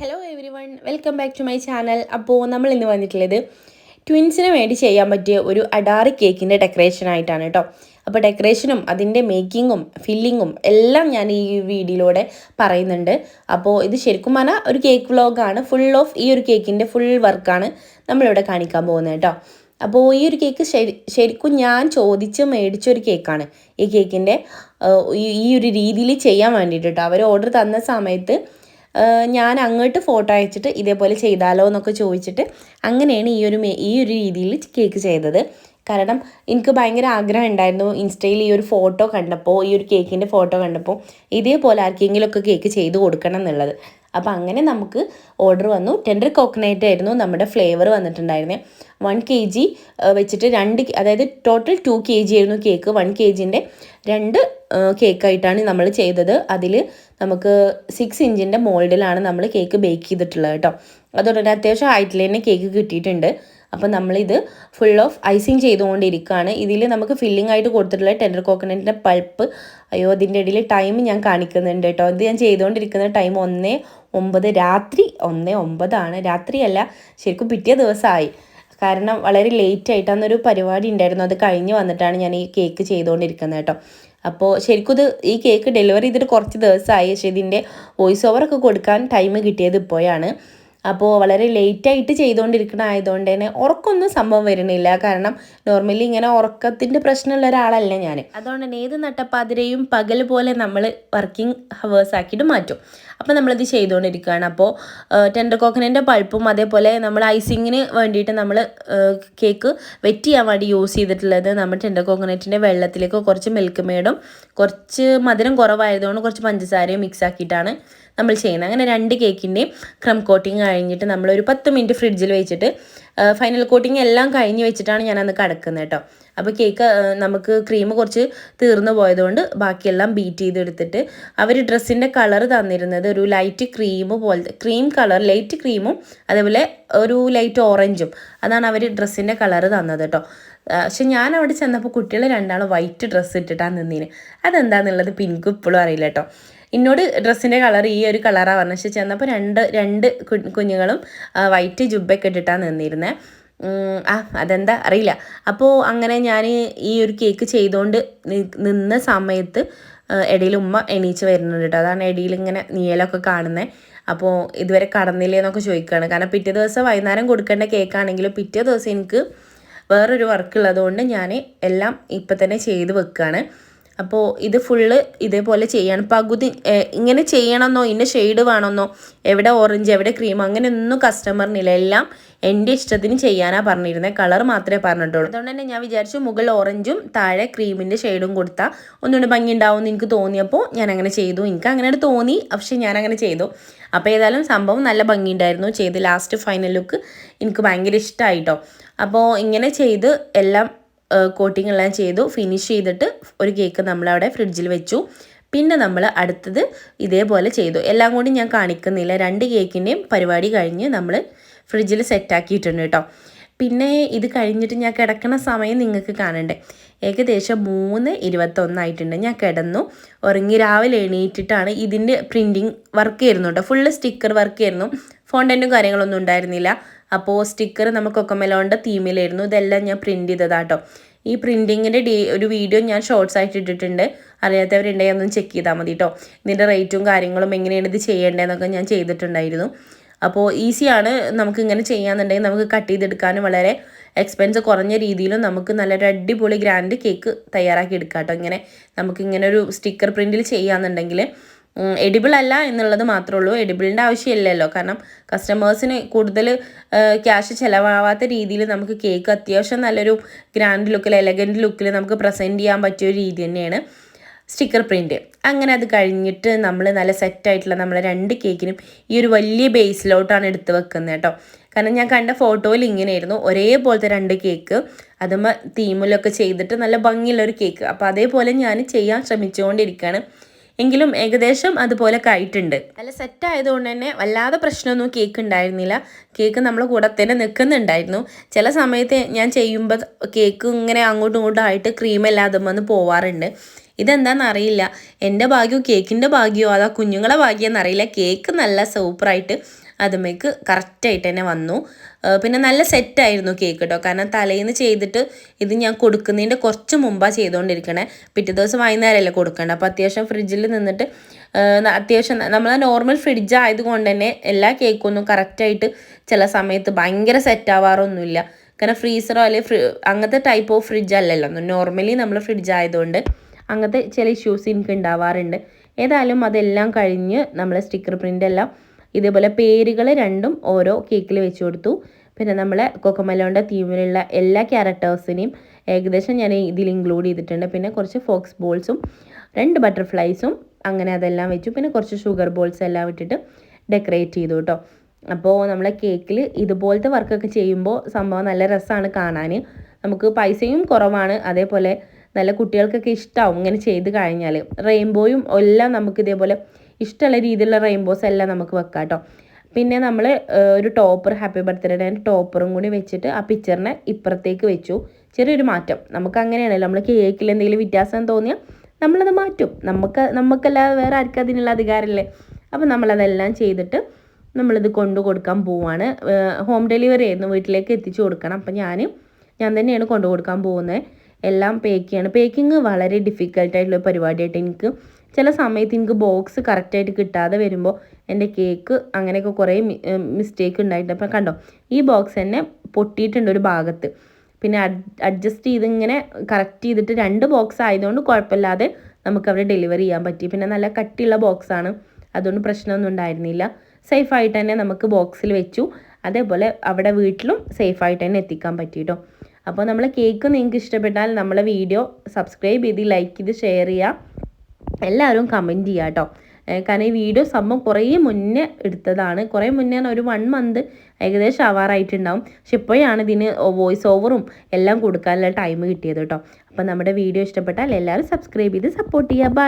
Hello everyone welcome back to my channel അപ്പോൾ നമ്മൾ ഇന്ന് വന്നിട്ടുള്ളത് ട്വിൻസിന് വേണ്ടി ചെയ്യാൻ പറ്റിയ ഒരു അഡാറി കേക്കിന്റെ ഡെക്കറേഷൻ ആയിട്ടാണ് കേട്ടോ. അപ്പോൾ ഡെക്കറേഷനും അതിന്റെ മേക്കിങ്ങും ഫില്ലിങ്ങും എല്ലാം ഞാൻ ഈ വീഡിയോയിലൂടെ പറയുന്നുണ്ട്. അപ്പോൾ ഇത് ശരിക്കും പറഞ്ഞാൽ ഒരു കേക്ക് വ്ളോഗാണ് ഫുൾ ഓഫ് ഈ ഒരു കേക്കിന്റെ ഫുൾ വർക്കാണ് നമ്മളിവിടെ കാണിക്കാൻ പോകുന്നത് കേട്ടോ. അപ്പോൾ ഈ ഒരു കേക്ക് ശരി ശരിക്കും ഞാൻ ചോദിച്ച് മേടിച്ച ഒരു കേക്കാണ് ഈ കേക്കിന്റെ ഈ ഒരു രീതിയിൽ ചെയ്യാൻ വേണ്ടിയിട്ട് കേട്ടോ. അവർ ഓർഡർ തന്ന സമയത്ത് ഞാൻ അങ്ങോട്ട് ഫോട്ടോ അയച്ചിട്ട് ഇതേപോലെ ചെയ്താലോ എന്നൊക്കെ ചോദിച്ചിട്ട് അങ്ങനെയാണ് ഈ ഒരു ഈ ഒരു രീതിയിൽ കേക്ക് ചെയ്തത്. കാരണം എനിക്ക് ഭയങ്കര ആഗ്രഹം ഉണ്ടായിരുന്നു ഇൻസ്റ്റയിൽ ഈ ഒരു ഫോട്ടോ കണ്ടപ്പോൾ ഈ ഒരു കേക്കിന്റെ ഫോട്ടോ കണ്ടപ്പോൾ ഇതേപോലെ ആർക്കെങ്കിലുമൊക്കെ കേക്ക് ചെയ്ത് കൊടുക്കണം എന്നുള്ളത്. അപ്പോൾ അങ്ങനെ നമുക്ക് ഓർഡർ വന്നു. ടെൻഡർ കോക്കനൈറ്റ് ആയിരുന്നു നമ്മുടെ ഫ്ലേവർ വന്നിട്ടുണ്ടായിരുന്നത് വൺ കെ ജി വെച്ചിട്ട് രണ്ട് അതായത് ടോട്ടൽ ടു കെ ജി ആയിരുന്നു കേക്ക് വൺ കെ ജിന്റെ രണ്ട് കേക്കായിട്ടാണ് നമ്മൾ ചെയ്തത്. അതിൽ നമുക്ക് സിക്സ് ഇഞ്ചിന്റെ മോൾഡിലാണ് നമ്മൾ കേക്ക് ബേക്ക് ചെയ്തിട്ടുള്ളത് കേട്ടോ. അതുകൊണ്ട് അത്യാവശ്യം ഹൈറ്റിൽ തന്നെ കേക്ക് കിട്ടിയിട്ടുണ്ട്. അപ്പോൾ നമ്മളിത് ഫുൾ ഓഫ് ഐസിങ് ചെയ്തുകൊണ്ടിരിക്കുകയാണ് ഇതിൽ നമുക്ക് ഫില്ലിംഗ് ആയിട്ട് കൊടുത്തിട്ടുള്ള ടെൻഡർ കോക്കനട്ടിന്റെ പൾപ്പ് അയ്യോ അതിന്റെ ഇടയിൽ ടൈം ഞാൻ കാണിക്കുന്നുണ്ട് കേട്ടോ. ഇത് ഞാൻ ചെയ്തുകൊണ്ടിരിക്കുന്ന ടൈം ഒന്നേ ഒമ്പത് രാത്രി ഒന്നേ ഒമ്പതാണ്. രാത്രിയല്ല ശരിക്കും പിറ്റേ ദിവസമായി കാരണം വളരെ ലേറ്റ് ആയിട്ട് അന്നൊരു പരിപാടി ഉണ്ടായിരുന്നു അത് കഴിഞ്ഞ് വന്നിട്ടാണ് ഞാൻ ഈ കേക്ക് ചെയ്തുകൊണ്ടിരിക്കുന്നത് കേട്ടോ. അപ്പോൾ ശരിക്കും ഇത് ഈ കേക്ക് ഡെലിവറി ചെയ്തിട്ട് കുറച്ച് ദിവസമായി. പക്ഷേ ഇതിന്റെ വോയിസ് ഓവറൊക്കെ കൊടുക്കാൻ ടൈം കിട്ടിയത് ഇപ്പോഴാണ്. അപ്പോൾ വളരെ ലേറ്റായിട്ട് ചെയ്തുകൊണ്ടിരിക്കണ ആയതുകൊണ്ട് തന്നെ ഉറക്കമൊന്നും സംഭവം വരുന്നില്ല. കാരണം നോർമലി ഇങ്ങനെ ഉറക്കത്തിന്റെ പ്രശ്നമുള്ള ഒരാളല്ല ഞാൻ അതുകൊണ്ട് തന്നെ ഏത് നട്ടപ്പാതിരയും പകൽ പോലെ നമ്മൾ വർക്കിംഗ് ഹവേഴ്സ് ആക്കിയിട്ട് മാറ്റും. അപ്പോൾ നമ്മളിത് ചെയ്തുകൊണ്ടിരിക്കുകയാണ് അപ്പോൾ ടെൻഡർ കോക്കനന്റെ പൾപ്പും അതേപോലെ നമ്മൾ ഐസിങ്ങിന് വേണ്ടിയിട്ട് നമ്മൾ കേക്ക് വെറ്റ് ചെയ്യാൻ വേണ്ടി യൂസ് ചെയ്തിട്ടുള്ളത് നമ്മൾ ടെൻഡർ കോക്കനറ്റിന്റെ വെള്ളത്തിലേക്ക് കുറച്ച് മിൽക്ക് മേഡും കുറച്ച് മധുരം കുറവായതുകൊണ്ട് കുറച്ച് പഞ്ചസാരയും മിക്സ് ആക്കിയിട്ടാണ് നമ്മൾ ചെയ്യുന്നത്. അങ്ങനെ രണ്ട് കേക്കിന്റെയും ക്രം കോട്ടിങ് കഴിഞ്ഞിട്ട് നമ്മളൊരു പത്ത് മിനിറ്റ് ഫ്രിഡ്ജിൽ വെച്ചിട്ട് ഫൈനൽ കോട്ടിങ് എല്ലാം കഴിഞ്ഞ് വെച്ചിട്ടാണ് ഞാൻ അന്ന് കിടക്കുന്നത് കേട്ടോ. അപ്പോൾ കേക്ക് നമുക്ക് ക്രീം കുറച്ച് തീർന്നു പോയതുകൊണ്ട് ബാക്കിയെല്ലാം ബീറ്റ് ചെയ്തെടുത്തിട്ട് അവർ ഡ്രസ്സിന്റെ കളർ തന്നിരുന്നത് ഒരു ലൈറ്റ് ക്രീം പോലത്തെ ക്രീം കളർ ലൈറ്റ് ക്രീമും അതേപോലെ ഒരു ലൈറ്റ് ഓറഞ്ചും അതാണ് അവർ ഡ്രസ്സിന്റെ കളർ തന്നത് കേട്ടോ. പക്ഷെ ഞാൻ അവിടെ ചെന്നപ്പോൾ കുട്ടികൾ രണ്ടാളും വൈറ്റ് ഡ്രസ്സ് ഇട്ടിട്ടാണ് നിന്നീന്. അതെന്താണെന്നുള്ളത് പിൻക്ക് ഇപ്പോഴും അറിയില്ല കേട്ടോ. എന്നോട് ഡ്രസ്സിന്റെ കളർ ഈ ഒരു കളറാണ് പറഞ്ഞത്. പക്ഷേ ചെന്നപ്പോൾ രണ്ട് രണ്ട് കുഞ്ഞുങ്ങളും വൈറ്റ് ജുബൊക്കെ ഇട്ടിട്ടാണ് നിന്നിരുന്നത് ആ അതെന്താ അറിയില്ല. അപ്പോൾ അങ്ങനെ ഞാൻ ഈ ഒരു കേക്ക് ചെയ്തുകൊണ്ട് നിന്ന സമയത്ത് ഇടയിൽ ഉമ്മ എണീച്ച് വരുന്നുണ്ട് കേട്ടോ. അതാണ് ഇടയിൽ ഇങ്ങനെ നീലൊക്കെ കാണുന്നത് അപ്പോൾ ഇതുവരെ കടന്നില്ലേ എന്നൊക്കെ ചോദിക്കുകയാണ് കാരണം പിറ്റേ ദിവസം വൈകുന്നേരം കൊടുക്കേണ്ട കേക്കാണെങ്കിലും പിറ്റേ ദിവസം എനിക്ക് വേറൊരു വർക്ക് ഉള്ളതുകൊണ്ട് ഞാൻ എല്ലാം ഇപ്പം തന്നെ ചെയ്ത് വെക്കുകയാണ് അപ്പോൾ ഇത് ഫുള്ള് ഇതേപോലെ ചെയ്യണം. പകുതി ഇങ്ങനെ ചെയ്യണമെന്നോ ഇന്ന ഷെയ്ഡ് വേണമെന്നോ എവിടെ ഓറഞ്ച് എവിടെ ക്രീം അങ്ങനെയൊന്നും കസ്റ്റമറിനില്ല എല്ലാം എന്റെ ഇഷ്ടത്തിന് ചെയ്യാനാണ് പറഞ്ഞിരുന്നത് കളർ മാത്രമേ പറഞ്ഞിട്ടുള്ളൂ. അതുകൊണ്ട് തന്നെ ഞാൻ വിചാരിച്ചു മുകൾ ഓറഞ്ചും താഴെ ക്രീമിന്റെ ഷെയ്ഡും കൊടുത്താൽ ഒന്നുകൂടി ഭംഗി ഉണ്ടാവുമെന്ന് എനിക്ക് തോന്നിയപ്പോൾ ഞാൻ അങ്ങനെ ചെയ്തു. എനിക്ക് അങ്ങനെ തോന്നി പക്ഷേ ഞാൻ അങ്ങനെ ചെയ്തു. അപ്പോൾ ഏതായാലും സംഭവം നല്ല ഭംഗിയുണ്ടായിരുന്നു ചെയ്ത് ലാസ്റ്റ് ഫൈനൽ ലുക്ക് എനിക്ക് ഭയങ്കര ഇഷ്ടമായിട്ടോ അപ്പോൾ ഇങ്ങനെ ചെയ്ത് എല്ലാം കോട്ടിംഗ് എല്ലാം ചെയ്തു. ഫിനിഷ് ചെയ്തിട്ട് ഒരു കേക്ക് നമ്മളവിടെ ഫ്രിഡ്ജിൽ വെച്ചു. പിന്നെ നമ്മൾ അടുത്തത് ഇതേപോലെ ചെയ്തു. എല്ലാം കൂടി ഞാൻ കാണിക്കുന്നില്ല. രണ്ട് കേക്കിന്റെയും പരിപാടി കഴിഞ്ഞ് നമ്മൾ ഫ്രിഡ്ജിൽ സെറ്റാക്കിയിട്ടുണ്ട് കേട്ടോ. പിന്നെ ഇത് കഴിഞ്ഞിട്ട് ഞാൻ കിടക്കണ സമയം നിങ്ങൾക്ക് കാണണ്ടേ. ഏകദേശം മൂന്ന് ഇരുപത്തൊന്നായിട്ടുണ്ട് ഞാൻ കിടന്നു. ഉറങ്ങി രാവിലെ എണീറ്റിട്ടാണ് ഇതിന്റെ പ്രിന്റിങ് വർക്ക് ആയിരുന്നു കേട്ടോ. ഫുള്ള് സ്റ്റിക്കർ വർക്ക് ആയിരുന്നു. ഫോണ്ടന്റും കാര്യങ്ങളൊന്നും ഉണ്ടായിരുന്നില്ല. അപ്പോൾ സ്റ്റിക്കർ നമുക്ക് കൊക്കമെലോന്റെ തീമിലായിരുന്നു ഇതെല്ലാം ഞാൻ പ്രിന്റ് ചെയ്തതാട്ടോ. ഈ പ്രിന്റിങ്ങിന്റെ ഡേ ഒരു വീഡിയോ ഞാൻ ഷോർട്സ് ആയിട്ട് ഇട്ടിട്ടുണ്ട്. അറിയാത്തവരുണ്ടെങ്കിൽ ഒന്ന് ചെക്ക് ചെയ്താൽ മതി കേട്ടോ ഇതിന്റെ റേറ്റും കാര്യങ്ങളും എങ്ങനെയാണ് ഇത് ചെയ്യേണ്ടതെന്നൊക്കെ ഞാൻ ചെയ്തിട്ടുണ്ടായിരുന്നു. അപ്പോൾ ഈസിയാണ് നമുക്ക് ഇങ്ങനെ ചെയ്യാന്നുണ്ടെങ്കിൽ നമുക്ക് കട്ട് ചെയ്തെടുക്കാനും വളരെ എക്സ്പെൻസ് കുറഞ്ഞ രീതിയിലും നമുക്ക് നല്ലൊരു അടിപൊളി ഗ്രാൻഡ് കേക്ക് തയ്യാറാക്കി എടുക്കാം കേട്ടോ ഇങ്ങനെ നമുക്ക് ഇങ്ങനെ ഒരു സ്റ്റിക്കർ പ്രിന്റിൽ ചെയ്യാന്നുണ്ടെങ്കിൽ എഡിബിൾ അല്ല എന്നുള്ളത് മാത്രമേ ഉള്ളൂ. എഡിബിളിന്റെ ആവശ്യമില്ലല്ലോ. കാരണം കസ്റ്റമേഴ്സിന് കൂടുതൽ ക്യാഷ് ചിലവാവാത്ത രീതിയിൽ നമുക്ക് കേക്ക് അത്യാവശ്യം നല്ലൊരു ഗ്രാൻഡ് ലുക്കിൽ എലഗന്റ് ലുക്കിൽ നമുക്ക് പ്രസന്റ് ചെയ്യാൻ പറ്റിയ ഒരു രീതി തന്നെയാണ് സ്റ്റിക്കർ പ്രിന്റ് അങ്ങനെ അത് കഴിഞ്ഞിട്ട് നമ്മൾ നല്ല സെറ്റായിട്ടുള്ള നമ്മളെ രണ്ട് കേക്കിനും ഈ ഒരു വലിയ ബേസിലോട്ടാണ് എടുത്ത് വെക്കുന്നത് കേട്ടോ. കാരണം ഞാൻ കണ്ട ഫോട്ടോയിൽ ഇങ്ങനെയായിരുന്നു. ഒരേപോലത്തെ രണ്ട് കേക്ക് അതുമ്മ തീമിലൊക്കെ ചെയ്തിട്ട് നല്ല ഭംഗിയുള്ളൊരു കേക്ക് അപ്പോൾ അതേപോലെ ഞാൻ ചെയ്യാൻ ശ്രമിച്ചുകൊണ്ടിരിക്കുകയാണ് എങ്കിലും ഏകദേശം അതുപോലെ ആയിട്ടുണ്ട്. നല്ല സെറ്റ് ആയതുകൊണ്ട് തന്നെ വല്ലാതെ പ്രശ്നമൊന്നും കേക്ക് ഉണ്ടായിരുന്നില്ല. കേക്ക് നമ്മൾ കൂടെ തന്നെ നിൽക്കുന്നുണ്ടായിരുന്നു ചില സമയത്ത് ഞാൻ ചെയ്യുമ്പോൾ കേക്ക് ഇങ്ങനെ അങ്ങോട്ടും ഇങ്ങോട്ടും ആയിട്ട് ക്രീം എല്ലാതും വന്ന് പോവാറുണ്ട്. ഇതെന്താണെന്ന് അറിയില്ല. എന്റെ ഭാഗ്യവും കേക്കിന്റെ ഭാഗ്യമോ അതാ കുഞ്ഞുങ്ങളെ ഭാഗ്യം എന്നറിയില്ല കേക്ക് നല്ല സൂപ്പറായിട്ട് അതുമേക്ക് കറക്റ്റായിട്ട് തന്നെ വന്നു പിന്നെ നല്ല സെറ്റായിരുന്നു കേക്ക് കേട്ടോ കാരണം തലേന്ന് ചെയ്തിട്ട് ഇത് ഞാൻ കൊടുക്കുന്നതിന്റെ കുറച്ച് മുമ്പാണ് ചെയ്തുകൊണ്ടിരിക്കണേ പിറ്റേ ദിവസം വൈകുന്നേരമല്ലേ കൊടുക്കേണ്ടത് അപ്പോൾ അത്യാവശ്യം ഫ്രിഡ്ജിൽ നിന്നിട്ട് അത്യാവശ്യം നമ്മൾ നോർമൽ ഫ്രിഡ്ജ് ആയതുകൊണ്ട് തന്നെ എല്ലാ കേക്കൊന്നും കറക്റ്റായിട്ട് ചില സമയത്ത് ഭയങ്കര സെറ്റാവാറൊന്നുമില്ല. കാരണം ഫ്രീസറോ അല്ലെങ്കിൽ ഫ്രി അങ്ങനത്തെ ടൈപ്പ് ഓഫ് ഫ്രിഡ്ജ് അല്ലല്ലോ. നോർമലി നമ്മൾ ഫ്രിഡ്ജ് ആയതുകൊണ്ട് അങ്ങനത്തെ ചില ഇഷ്യൂസ് എനിക്ക് ഉണ്ടാവാറുണ്ട് ഏതായാലും അതെല്ലാം കഴിഞ്ഞ് നമ്മൾ സ്റ്റിക്കർ പ്രിന്റ് എല്ലാം ഇതേപോലെ പേരുകൾ രണ്ടും ഓരോ കേക്കിൽ വെച്ച് കൊടുത്തു. പിന്നെ നമ്മൾ കൊക്കമലോന്റെ തീമിലുള്ള എല്ലാ ക്യാരക്ടേഴ്സിനെയും ഏകദേശം ഞാൻ ഇതിൽ ഇൻക്ലൂഡ് ചെയ്തിട്ടുണ്ട്. പിന്നെ കുറച്ച് ഫോക്സ് ബോൾസും രണ്ട് ബട്ടർഫ്ലൈസും അങ്ങനെ അതെല്ലാം വെച്ചു. പിന്നെ കുറച്ച് ഷുഗർ ബോൾസ് എല്ലാം ഇട്ടിട്ട് ഡെക്കറേറ്റ് ചെയ്തു കേട്ടോ. അപ്പോൾ നമ്മളെ കേക്കിൽ ഇതുപോലത്തെ വർക്കൊക്കെ ചെയ്യുമ്പോൾ സംഭവം നല്ല രസമാണ് കാണാൻ നമുക്ക് പൈസയും കുറവാണ്. അതേപോലെ നല്ല കുട്ടികൾക്കൊക്കെ ഇഷ്ടമാവും ഇങ്ങനെ ചെയ്ത് കഴിഞ്ഞാൽ റെയിൻബോയും എല്ലാം നമുക്ക് ഇതേപോലെ ഇഷ്ടമുള്ള രീതിയിലുള്ള റെയിൻബോസ് എല്ലാം നമുക്ക് വെക്കാം കേട്ടോ പിന്നെ നമ്മൾ ഒരു ടോപ്പർ ഹാപ്പി ബർത്ത്ഡേ ടോപ്പറും കൂടി വെച്ചിട്ട് ആ പിക്ചറിനെ ഇപ്പുറത്തേക്ക് വെച്ചു. ചെറിയൊരു മാറ്റം. നമുക്ക് അങ്ങനെയാണല്ലോ നമ്മൾ കേക്കിൽ എന്തെങ്കിലും വ്യത്യാസം തോന്നിയാൽ നമ്മളത് മാറ്റും. നമുക്ക് നമുക്കല്ലാതെ വേറെ ആർക്കും അതിനുള്ള അധികാരമില്ലേ? അപ്പം നമ്മളതെല്ലാം ചെയ്തിട്ട് നമ്മളിത് കൊണ്ടു കൊടുക്കാൻ പോവാണ്. ഹോം ഡെലിവറി ആയിരുന്നു. വീട്ടിലേക്ക് എത്തിച്ചു കൊടുക്കണം. അപ്പം ഞാൻ ഞാൻ തന്നെയാണ് കൊണ്ടു കൊടുക്കാൻ പോകുന്നത്. എല്ലാം പേക്ക് ചെയ്യണം. പേക്കിങ് വളരെ ഡിഫിക്കൽട്ടായിട്ടുള്ള പരിപാടിയായിട്ട് എനിക്ക് ചില സമയത്ത് എനിക്ക് ബോക്സ് കറക്റ്റായിട്ട് കിട്ടാതെ വരുമ്പോൾ എന്റെ കേക്ക് അങ്ങനെയൊക്കെ കുറേ മിസ്റ്റേക്ക് ഉണ്ടായിട്ടുണ്ട്. അപ്പം കണ്ടോ ഈ ബോക്സ് തന്നെ പൊട്ടിയിട്ടുണ്ട് ഒരു ഭാഗത്ത്. പിന്നെ അഡ്ജസ്റ്റ് ചെയ്ത് ഇങ്ങനെ കറക്റ്റ് ചെയ്തിട്ട് രണ്ട് ബോക്സ് ആയതുകൊണ്ട് കുഴപ്പമില്ലാതെ നമുക്ക് അവിടെ ഡെലിവറി ചെയ്യാൻ പറ്റി. പിന്നെ നല്ല കട്ടിയുള്ള ബോക്സാണ് അതുകൊണ്ട് പ്രശ്നമൊന്നും ഉണ്ടായിരുന്നില്ല. സേഫായിട്ട് തന്നെ നമുക്ക് ബോക്സിൽ വെച്ചു. അതേപോലെ അവിടെ വീട്ടിലും സേഫായിട്ട് തന്നെ എത്തിക്കാൻ പറ്റി കേട്ടോ അപ്പോൾ നമ്മളെ കേക്ക് നിങ്ങൾക്ക് ഇഷ്ടപ്പെട്ടാൽ നമ്മളെ വീഡിയോ സബ്സ്ക്രൈബ് ചെയ്ത് ലൈക്ക് ചെയ്ത് ഷെയർ ചെയ്യുക എല്ലാവരും കമന്റ് ചെയ്യുക കേട്ടോ. കാരണം ഈ വീഡിയോ സംഭവം കുറേ മുന്നേ എടുത്തതാണ്. കുറേ മുന്നേ ഒരു വൺ മന്ത് ഏകദേശം ആവാറായിട്ടുണ്ടാവും. പക്ഷെ ഇപ്പോഴാണ് ഇതിന് വോയിസ് ഓവറും എല്ലാം കൊടുക്കാനുള്ള ടൈം കിട്ടിയത് കേട്ടോ. അപ്പം നമ്മുടെ വീഡിയോ ഇഷ്ടപ്പെട്ടാൽ എല്ലാവരും സബ്സ്ക്രൈബ് ചെയ്ത് സപ്പോർട്ട് ചെയ്യുക ബൈ